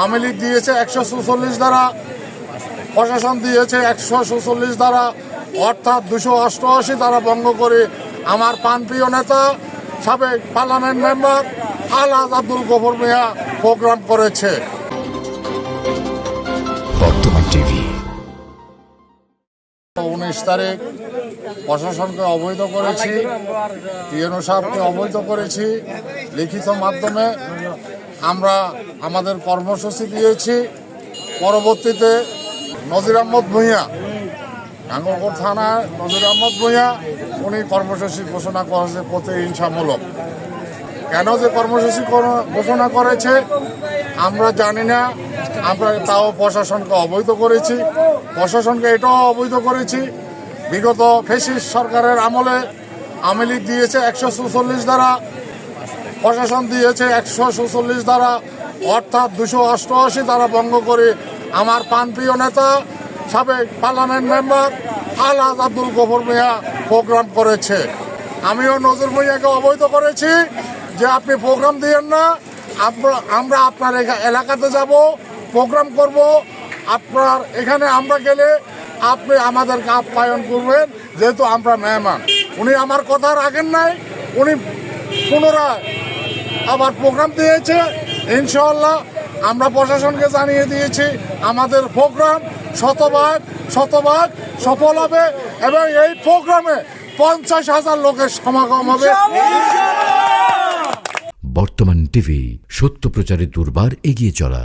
আওয়ামী লীগ দিয়েছে একশো সুচল্লিশ দ্বারা প্রশাসন দিয়েছে একশো সুচল্লিশ দ্বারা অর্থাৎ দুশো অষ্টআশি দ্বারা ভঙ্গ করে আমার প্রাণপ্রিয় নেতা সাবেক পার্লামেন্ট মেম্বার আলাদ আব্দুল গফর মিয়া প্রোগ্রাম করেছে। বর্তমান টিভি। উনিশ তারিখ প্রশাসনকে অবৈধ করেছি টিএনও সাহেবকে অবৈধ করেছি লিখিত মাধ্যমে আমরা আমাদের কর্মসূচি দিয়েছি। পরবর্তীতে নজির আহমদ ভূঁইয়া নাঙ্গলকোট থানায় নজির আহমদ ভূঁইয়া, উনি কর্মসূচি ঘোষণা করেছে প্রতিহিংসামূলক কেন যে কর্মসূচি ঘোষণা করেছে, আমরা জানি না। আমরা তাও প্রশাসনকে অবৈধ করেছি। প্রশাসনকে এটাও অবৈধ করেছি। বিগত ফেসিস সরকারের আমলে আওয়ামী লীগ দিয়েছে একশো দ্বারা প্রশাসন দিয়েছে একশো দ্বারা অর্থাৎ দুশো অষ্টআশি দ্বারা ভঙ্গ করে আমার প্রাণপ্রিয় নেতা, সাবেক পার্লামেন্ট মেম্বার আলাদ আব্দুল গফর মিয়া প্রোগ্রাম করেছে। আমিও নজর ভূঁইয়াকে অবৈধ করেছি যে আপনি প্রোগ্রাম দিয়েন না, আমরা- আপনার এলাকাতে যাব, প্রোগ্রাম করব। আপনার এখানে আমরা গেলে আপনি আমাদেরকে আপ্যায়ন করবেন, যেহেতু আমরা মেহমান। উনি আমার কথা রাখেন নাই, উনি পুনরায় আবার প্রোগ্রাম দিয়েছে। ইনশাল্লাহ আমরা প্রশাসনকে জানিয়ে দিয়েছি আমাদের প্রোগ্রাম শতভাগ শতভাগ সফল হবে এবং এই প্রোগ্রামে পঞ্চাশ হাজার লোকের সমাগম হবে। বর্তমান টিভি সত্য প্রচারে দুর্বার এগিয়ে চলা।